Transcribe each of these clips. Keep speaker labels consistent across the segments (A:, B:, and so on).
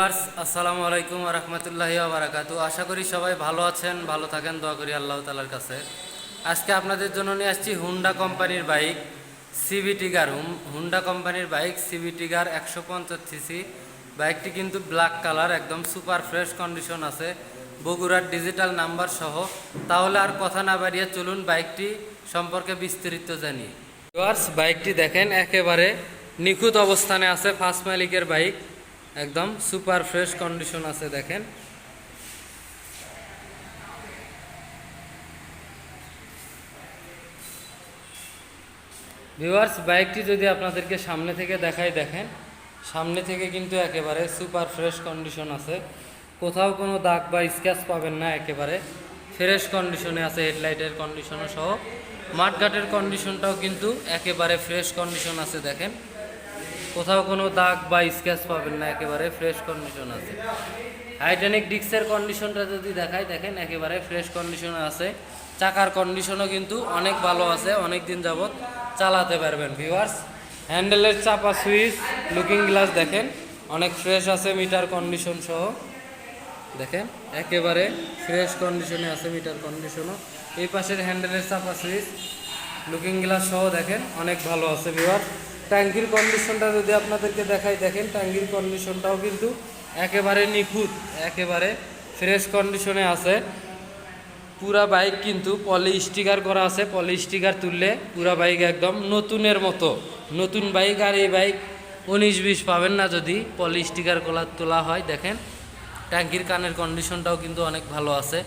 A: Viewers, আসসালামু আলাইকুম রহমতুল্লাহি বারাকাতু। আশা করি সবাই ভালো আছেন ভালো থাকেন দোয়া করি আল্লাহ তালার কাছে। আজকে আপনাদের জন্য নিয়ে আসছি Honda company bike CB Trigger Honda company bike CB Trigger একশো পঞ্চাশ সিসি বাইকটি কিন্তু ব্ল্যাক কালার একদম সুপার ফ্রেশ কন্ডিশন আছে বগুড়ার ডিজিটাল নাম্বার সহ। তাহলে আর কথা না বাড়িয়ে চলুন বাইকটি সম্পর্কে বিস্তারিত জানি। ভিউয়ার্স বাইকটি দেখেন একেবারে নিখুঁত অবস্থানে আছে ফার্স্ট মালিকের বাইক। একদম সুপার ফ্রেশ কন্ডিশন আছে, দেখেন। ভিউয়ার্স, বাইকটি যদি আপনাদেরকে সামনে থেকে দেখাই, দেখেন। সামনে থেকে কিন্তু একেবারে সুপার ফ্রেশ কন্ডিশন আছে। কোথাও কোনো দাগ বা স্ক্র্যাচ পাবেন না, একেবারে ফ্রেশ কন্ডিশনে আছে, হেডলাইটের কন্ডিশনও সহ। মাঠঘাটের কন্ডিশনটাও কিন্তু একেবারে ফ্রেশ কন্ডিশন আছে, দেখেন। কোথাও কোনো দাগ বা স্ক্র্যাচ পাবেন না, একেবারে ফ্রেশ কন্ডিশন আছে। হাইড্রোনিক ডিস্কের কন্ডিশনটা যদি দেখাই, দেখেন একেবারে ফ্রেশ কন্ডিশনে আছে। চাকার কন্ডিশনও কিন্তু অনেক ভালো আছে অনেক দিন যাবৎ চালাতে পারবেন ভিউয়ার্স হ্যান্ডেলের চাপা সুইচ লুকিং গ্লাস দেখেন, অনেক ফ্রেশ আছে মিটার কন্ডিশন সহ। দেখেন, একেবারে ফ্রেশ কন্ডিশনে আছে মিটার কন্ডিশনও এই পাশের হ্যান্ডেলের চাপা সুইচ লুকিং গ্লাস সহ দেখেন, অনেক ভালো আছে ভিউয়ার ট্যাঙ্কির কন্ডিশনটা যদি আপনাদেরকে দেখাই, দেখেন ট্যাঙ্কির কন্ডিশনটাও কিন্তু একেবারে নিখুঁত, একেবারে ফ্রেশ কন্ডিশনে আছে। পুরা বাইক কিন্তু পলি স্টিকার করা আছে পলি স্টিকার তুললে পুরা বাইক একদম নতুনের মতো। নতুন বাইক আর এই বাইক উনিশ বিশ পাবেন না যদি পলি স্টিকার তোলা হয়। দেখেন ট্যাঙ্কির কানের কন্ডিশনটাও কিন্তু অনেক ভালো আছে।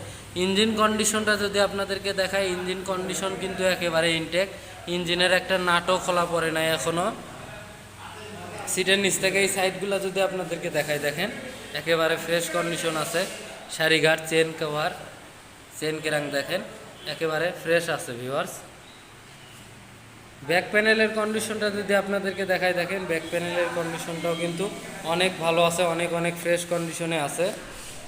A: ইঞ্জিন কন্ডিশনটা যদি আপনাদেরকে দেখায়, ইঞ্জিন কন্ডিশন কিন্তু একেবারে ইনটেক ইঞ্জিনের একটা নাটও খোলা পড়ে নাই এখনও সিটের নিচ থেকে এই সাইডগুলো যদি আপনাদেরকে দেখায়, দেখেন, একেবারে ফ্রেশ কন্ডিশন আছে। শাড়িঘাট চেন কভার চেন কেরাং দেখেন, একেবারে ফ্রেশ আছে ভিউয়ার্স ব্যাক প্যানেলের কন্ডিশনটা যদি আপনাদেরকে দেখায়, দেখেন ব্যাক প্যানেলের কন্ডিশনটাও কিন্তু অনেক ভালো আছে, অনেক অনেক ফ্রেশ কন্ডিশনে আছে।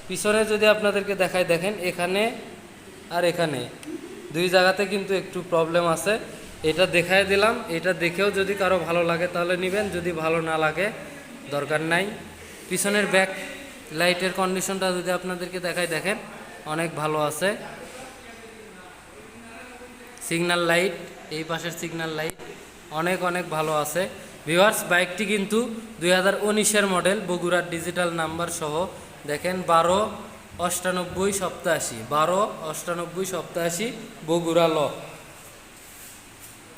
A: পিছনে যদি আপনাদেরকে দেখায় দেখেন এখানে আর এখানে। দুই জায়গাতে কিন্তু একটু প্রবলেম আছে। এটা দেখায় দিলাম। এটা দেখেও যদি কারও ভালো লাগে তাহলে নেবেন। যদি ভালো না লাগে, দরকার নাই। পিছনের ব্যাক লাইটের কন্ডিশনটা যদি আপনাদেরকে দেখায় দেখেন, অনেক ভালো আছে। সিগন্যাল লাইট এই পাশের সিগন্যাল লাইট অনেক অনেক ভালো আছে। ভিউয়ার্স বাইকটি কিন্তু দুই হাজার উনিশের মডেল বগুড়ার ডিজিটাল নাম্বার সহ দেখেন বারো অষ্টানব্বই সপ্তাশি, বারো অষ্টানব্বই সপ্তাশি বগুড়া ল।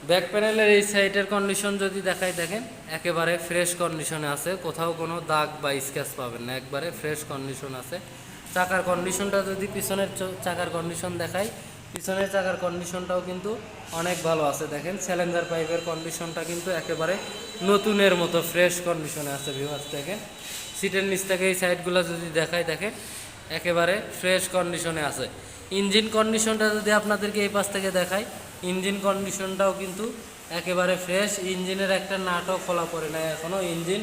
A: ব্যাক প্যানেলের এই সাইডের কন্ডিশন যদি দেখাই, দেখেন একেবারে ফ্রেশ কন্ডিশনে আছে, কোথাও কোনো দাগ বা স্ক্যাচ পাবেন না, একবারে ফ্রেশ কন্ডিশন আছে। চাকার কন্ডিশনটা যদি পিছনের চাকার কন্ডিশন দেখাই, পিছনের চাকার কন্ডিশনটাও কিন্তু অনেক ভালো আছে। দেখেন স্যালেঞ্জার পাইপের কন্ডিশনটা কিন্তু একেবারে নতুনের মতো ফ্রেশ কন্ডিশনে আছে ভিউ ভিউয়ার্স দেখেন। সিটের নিচ থেকে এই সাইডগুলো যদি দেখাই, দেখেন, একেবারে ফ্রেশ কন্ডিশনে আছে। ইঞ্জিন কন্ডিশনটা যদি আপনাদেরকে এই পাশ থেকে দেখাই, ইঞ্জিন কন্ডিশনটাও কিন্তু একেবারে ফ্রেশ। ইঞ্জিনের একটা নাটও খোলা পড়ে না এখনও ইঞ্জিন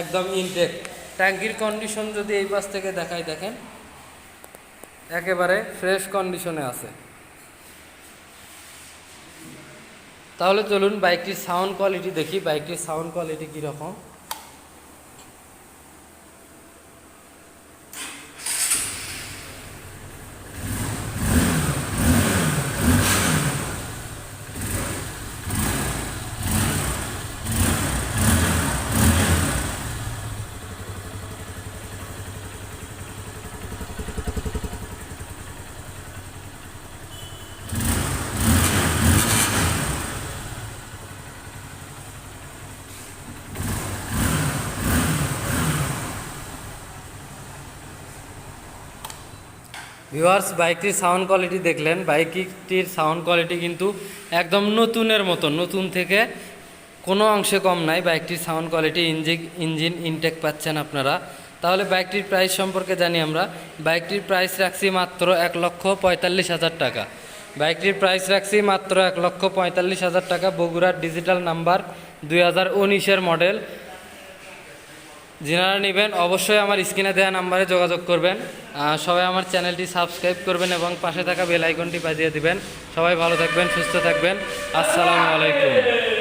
A: একদম ইনটেক ট্যাঙ্কির কন্ডিশন যদি এই পাশ থেকে দেখাই, দেখেন, একেবারে ফ্রেশ কন্ডিশনে আছে। তাহলে চলুন বাইকটির সাউন্ড কোয়ালিটি দেখি। বাইকটির সাউন্ড কোয়ালিটি কীরকম? ভিউয়ার্স, বাইকটির সাউন্ড কোয়ালিটি দেখলেন। বাইকটির সাউন্ড কোয়ালিটি কিন্তু একদম নতুনের মতো। নতুন থেকে কোনো অংশে কম নাই। বাইকটির sound quality engine engine intake পাচ্ছেন আপনারা। তাহলে বাইকটির প্রাইস সম্পর্কে জানি আমরা। বাইকটির প্রাইস রাখছি মাত্র এক লক্ষ পঁয়তাল্লিশ হাজার টাকা। বাইকটির প্রাইস রাখছি মাত্র এক লক্ষ পঁয়তাল্লিশ হাজার টাকা। বগুড়ার ডিজিটাল নাম্বার দুই হাজার উনিশের মডেল যারা নেবেন অবশ্যই আমার স্ক্রিনে দেওয়া নাম্বারে যোগাযোগ করবেন। সবাই আমার চ্যানেলটি সাবস্ক্রাইব করবেন এবং পাশে থাকা বেল আইকনটি বাজিয়ে দিবেন। সবাই ভালো থাকবেন, সুস্থ থাকবেন। আসসালামু আলাইকুম।